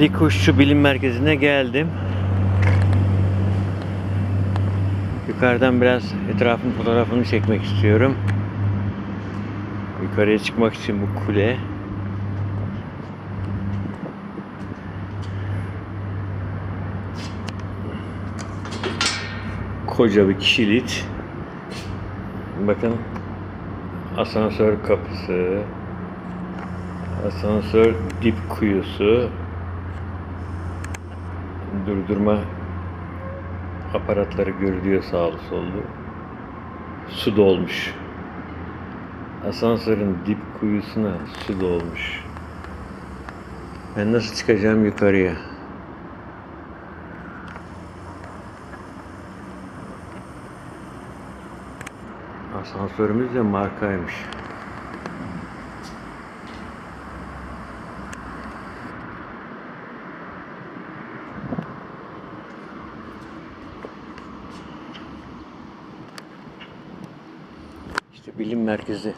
Ali Kuşçu Bilim Merkezi'ne geldim. Yukarıdan biraz etrafın fotoğrafını çekmek istiyorum. Yukarıya çıkmak için bu kule. Koca bir kilit. Bakın asansör kapısı, asansör dip kuyusu, durdurma aparatları görülüyor sağlı sollu. Su dolmuş. Asansörün dip kuyusuna su dolmuş. Ben nasıl çıkacağım yukarıya? Asansörümüz de markaymış. İşte bilim merkezi.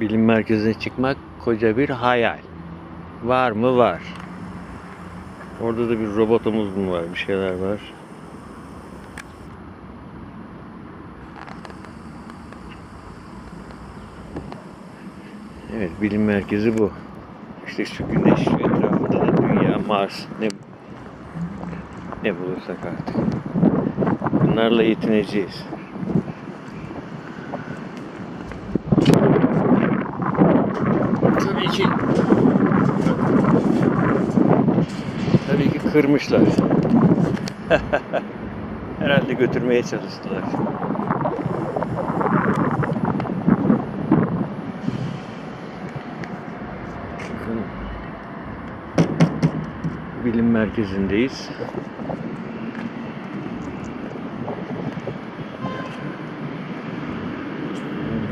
Bilim merkezine çıkmak koca bir hayal. Var mı? Var. Orada da bir robotumuz mu var? Bir şeyler var. Evet, bilim merkezi bu. İşte şu güneş etrafında da dünya, Mars, ne ne bulursak artık. Bunlarla yetineceğiz. Tabii ki Tabii ki kırmışlar. Herhalde götürmeye çalıştılar. Bakın, Bilim merkezindeyiz.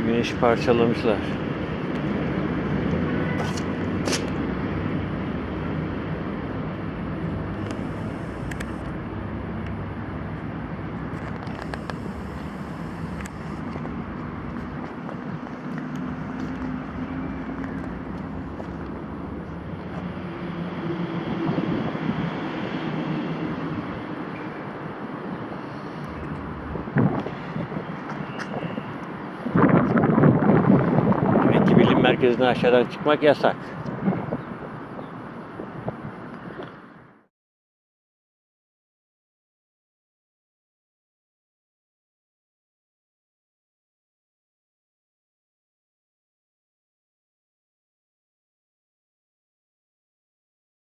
Güneşi parçalamışlar. Demek ki bilim merkezine aşağıdan çıkmak yasak.